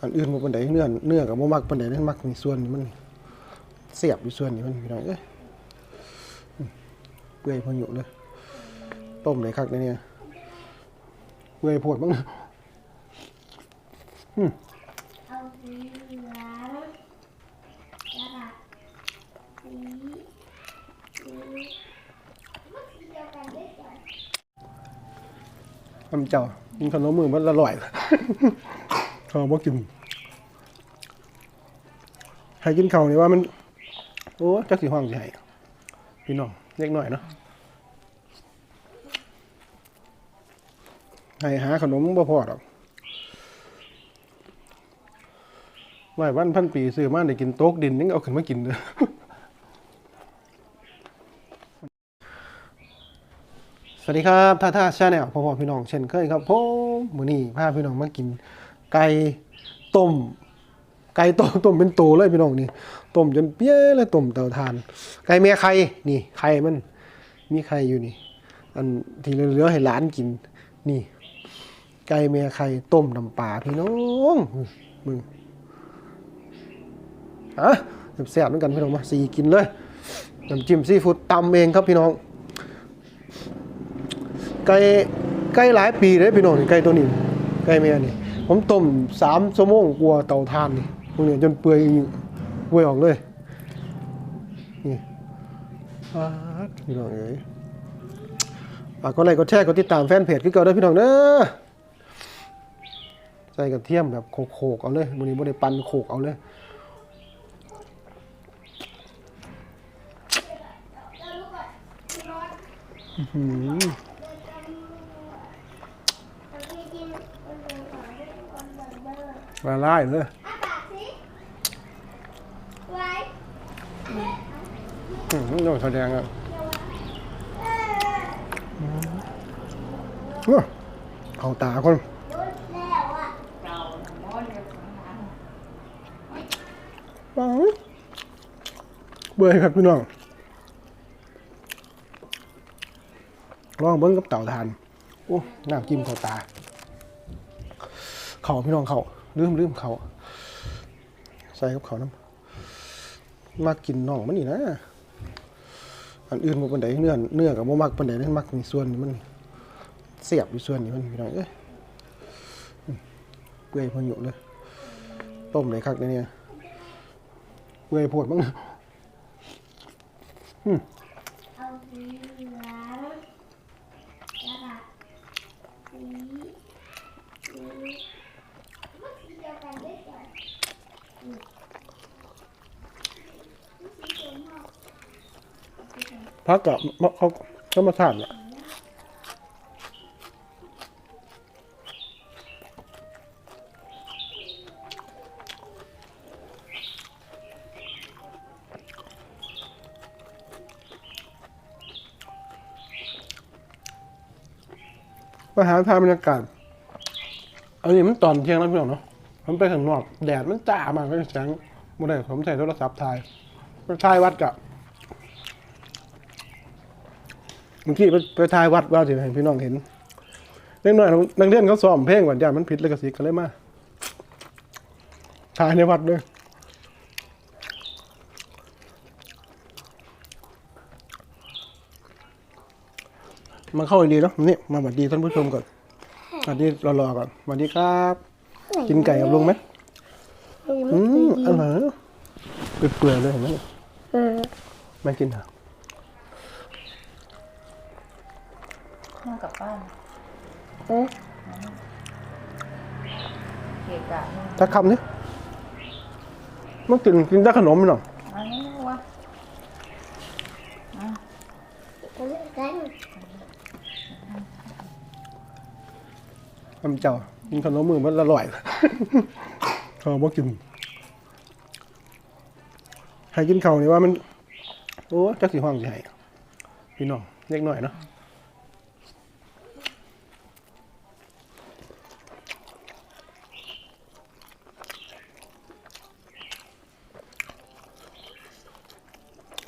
อันอื่นบ่ปานใดเนื้อเนื้อก็บ่มักปานใดเด้มักมีส่วนนี้มันเสียบอยู่ส่วนนี้มันพี่น้องเอ้ยอืมเปื่อยพออยู่เลยต้มเลยคักเนี่ยเปื่อยโพดมั้งอืมทำเจ้า กินขนมมือมันอร่อยเขาบ่กินให้กินข้าวนี่ว่ามัน โอ้จักสิห้องสิให้พี่น้องเล็กหน่อยเนาะให้หาขนมบ่พอดอกไว้วันพันปีซื้อมาได้กินโต๊กดินยังเอาขึ้นมากินเลย สวัสดีครับท่าท่าชาแนลพ่อพ่อพี่น้องเช่นเคยครับผมมื้อนี้พาพี่น้องมากิน ไก่ต้ม ไก่ต้มต้มเป็นโตเลยพี่น้องนี่ต้มจนเปี้ยเลยต้มเตาถ่าน ไก่แม่ไข่นี่ไข่มัน มีไข่อยู่นี่ อันที่เหลือให้หลานกิน นี่ ไก่แม่ไข่ต้มน้ำปลาพี่น้องมึงอะแซ่บๆเหมือนกันพี่น้องมาสีกินเลยน้ำจิ้มซีฟู้ดตำเองครับพี่น้อง ไก่ไก่หลายปีเลยพี่น้องนี่ไก่ตัวนี้ไก่แม่นี่ผมต้มสามชั่วโมงกว่าเตาถ่านนี่พวกนี้จนเปื่อยเปื่อยออกเลยนี่พี่น้องเอ้ยฝากกดไลค์กดแชร์กดติดตามแฟนเพจคือเก่าด้อพี่น้องเด้อใส่กระเทียมแบบโขกๆเอาเลยมื้อนี้บ่ได้ปั่นโขกเอาเลยอื้อหือ เอาที่กินมันเป็นของที่คนเดินเดิน ละลายเลยอะปากสิไว้อืมต้องแดงอะอื้เอาตาคนปังเบื่อครับพี่น้องลองเบิ้งกับเต่าทานโอ้น้ำจิ้มเข้าตา เข่าพี่น้องเข่า ลืมลืมเขาใส่กับเขาน้ำมากกินน่องมันนี่นะอันอื่นบ่ปานใดเนื้อเนื้อกับบ่มักปานใดเด้มักมีส่วนนี้มันเสียบอยู่ส่วนนี้มันพี่น้องเอ้ยอืมเปื่อยพออยู่เลยต้มเลยคักเนี่ยเปื่อยโพดมั้งเอาสีเหลืองกระดาษสีสีมันสีเดียวกันได้จ้ะอืมมันสีเขียวมาก พักกับเขาก็มาทานอะไปหาทานบรรยากาศอันนี้มันตอนเที่ยงแล้วพี่น้องเนาะผมไปข้างนอก แดดมันจ้ามากก็แสงบ่ได้ผมใส่โทรศัพท์ถ่ายถ่ายวัดกับ เมื่อกี้ไปไปถ่ายวัดว่าสิให้พี่น้องเห็นเล็กน้อยนักเรียนเขาซ้อมเพลงว่าย่านมันผิดแล้วก็สิก็เลยมาถ่ายในวัดด้วยมาเข้าดีๆเนาะนี่มาสวัสดีท่านผู้ชมก่อนสวัสดีรอๆก่อนสวัสดีครับ กินไก่กับลุงไหมอืมอร่อยเนอะเปื่อยๆเลยเห็นไหมเออไม่กินเหรอ นั่งกลับบ้านเออเกะกะนี่ถ้าคำนี้มันกินกินได้ขนมไหมเนาะอันนี้วะเอาเรื่องกันทำเจ้ากินขนมมือมันอร่อย เขาบอกกินให้กินเขาวนี่ว่ามัน โอ้จักสีห้องสิให้พี่น้องเล็กหน่อยเนาะ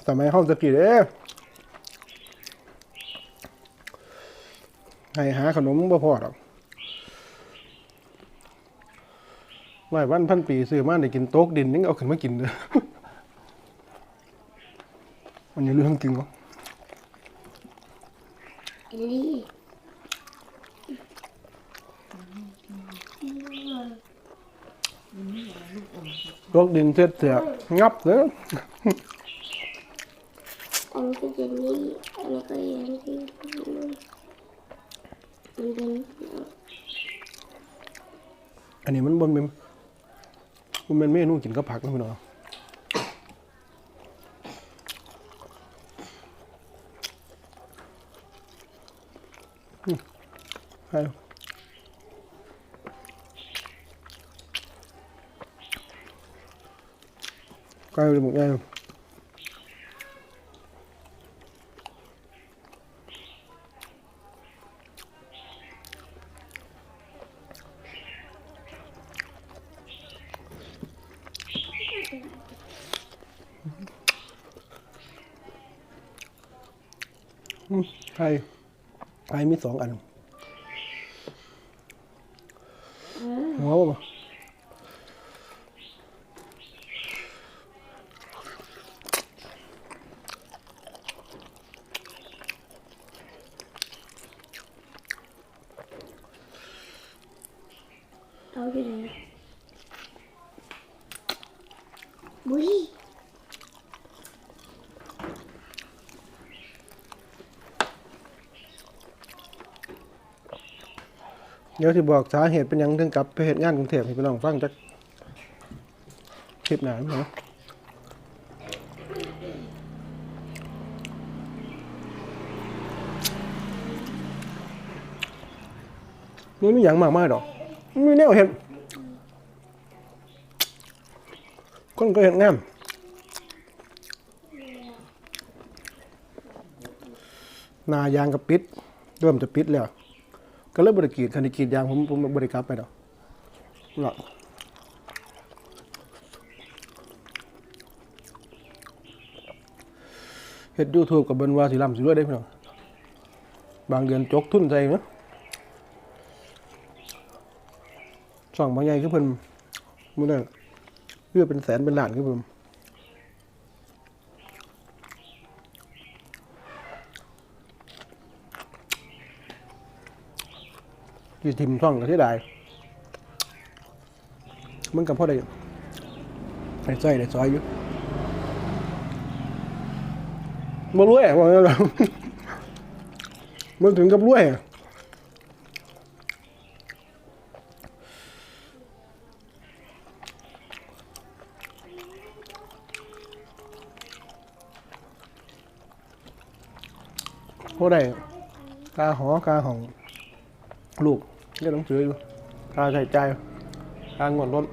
สมัยห้องตะกี้เด้ให้หาขนมบ่พอดอกหลายวันพันปีซื้อมาได้กินโต๊กดินนี่เอาขึ้นมากินเลยมันอยู่เรื่องจริงวะนี่โต๊กดินเสร็จเสียงับเลยอั นนี้ก็เจนนี่อันนี้ก็เยนที่มันเป็นอันนี้มันบนเป็นมันเป็นเมนูกินกับผักนะพี่น้องใช่ไก่เลยหมดไงอืม ไข่ไข่มีสองอันหัวบ่เอาอยู่ไหนบุ้ย เดี๋ยวที่บอกสาเหตุเป็นยังถึงกลับไปเหตุงานกรุงเทพให้พี่น้องฟังจักคลิปหนาเนาะมันไม่มีอย่างมากมายดอกมันมีแนวเห็นคนก็เห็นงามนายางกับปิดเริ่มจะปิดแล้ว ก็เลยบริกรีดคันที่กรีดยางผมผมบริกรับไปดอกหรอกเฮ็ดยูทูบกับเบินว่าสิลำสิรวยได้พี่น้องบางเดือนจกทุนใจเนาะช่องบางใหญ่คือเพิ่นมื้อนั้นเพื่อเป็นแสนเป็นล้านคือเพิ่น อยู่ทิมช่องก็ที่ใดมันกับพ่อได้ได้ซอยได้ซอยอยู่บ่รวยอะว่างั้นล่ะมันถึงกับรวยพ่อได้กาหอกาของ ลูกเรียนหนังสืออยู่ค่าใช้จ่ายค่างวดรถ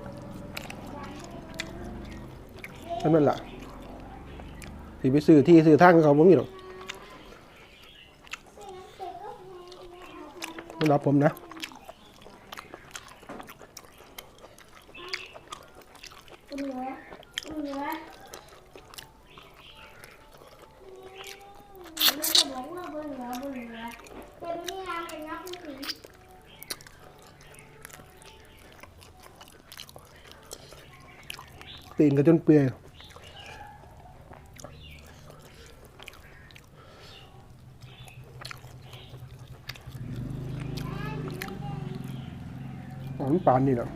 นั่นแหละสีไปซื้อที่ซื้อทางเขาบ่มีหรอกรับผมนะ คุณเหนือคุณเหนือมันจะบอกว่าบนเหนือบนเหนือแต่ไม่ได้น้ำเป็นน้ำผู้หญิง ตีนก็จนเปื่อยอ๋อมันปานนี่แหละ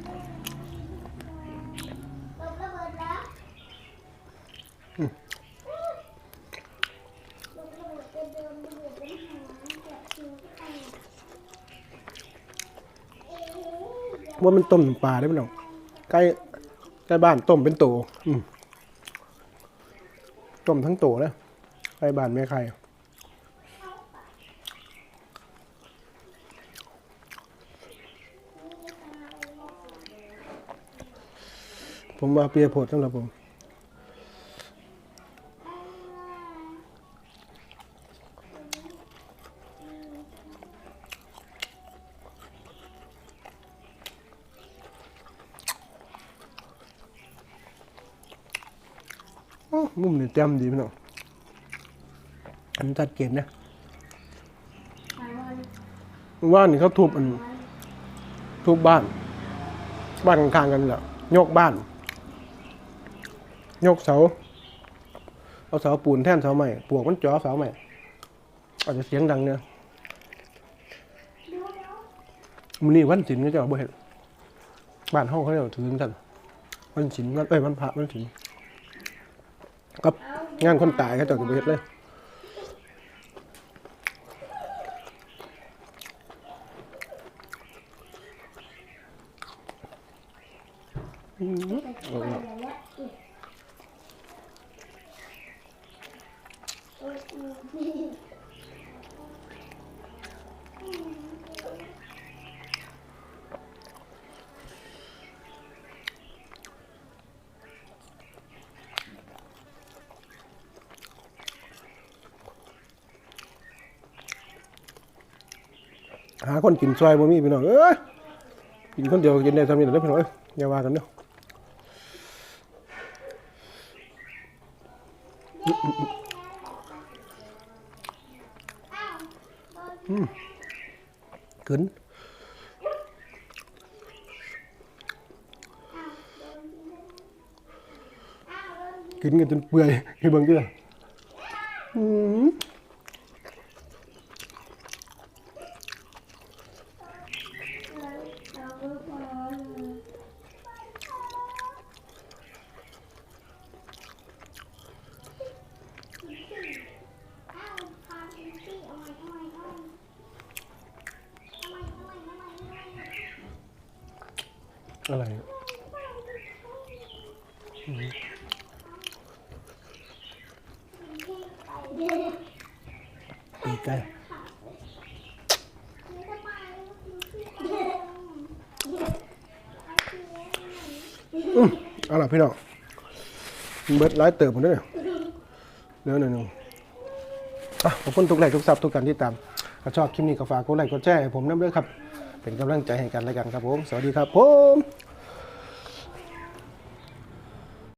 ตบระเบิดแล้วตบระเบิดจะเดินระเบิดเป็นหางแบบคิวที่ไปเอ๊ะว่ามันต้มปลาได้ไหมน้องใก ได้บ้านต้มเป็นตัวต้มทั้งตเลยใกล้บ้านแม่ใครผมว่าเปียโพดสำหรับผม มุมนี่แจ่มดีพี่น้องอันนชัดเจนนะหานว่านี่เขาทุบอันทุบบ้าน บ้านข้างๆกันแหละยกบ้าน ยกเสา เอาเสาปูนแท่นเสาใหม่ปวกมันจ่อเสาใหม่อาจจะเสียงดังเนี่ยมันนี่วันศิลก็จะเอาบ่เห็นบ้านห้องเขาเรียกว่าถือกันวันศิลวันเอ้ยวันพระวันศิล กับงานคนตายเขาเจะจะบ่เฮ็ดเลยอืม หาคนกินซอยบ่มีพี่น้องเอ้ยกินคนเดียวกินได้ทำนี่เด้อพี่น้องเอ้ยอย่าว่ากันเด้ออ้าวขึ้นอ้าวโดนยิงกินกันจนเปื่อยคือเบิ่งเด้ออืม เลยเอาลูกบอลเลยอ้าวพาไปสิเอาใหม่เอาใหม่เอาใหม่เอาใหม่เอาใหม่เอาใหม่เอาใหม่อะไรเดี๋ยวปีกไก่อืมเอาล่ะพี่น้องเบิดหลายเติบหมดเด้อเดี๋ยวหน่อยหนึงอะขอบคุณทุกไลค์ทุกซับทุกการที่ตามถ้าชอบคลิปนี้ก็ฝากกดไลค์กดแชร์ให้ผมน้ำด้วยครับ เป็นกำลังใจให้กันและกันครับผม สวัสดีครับผม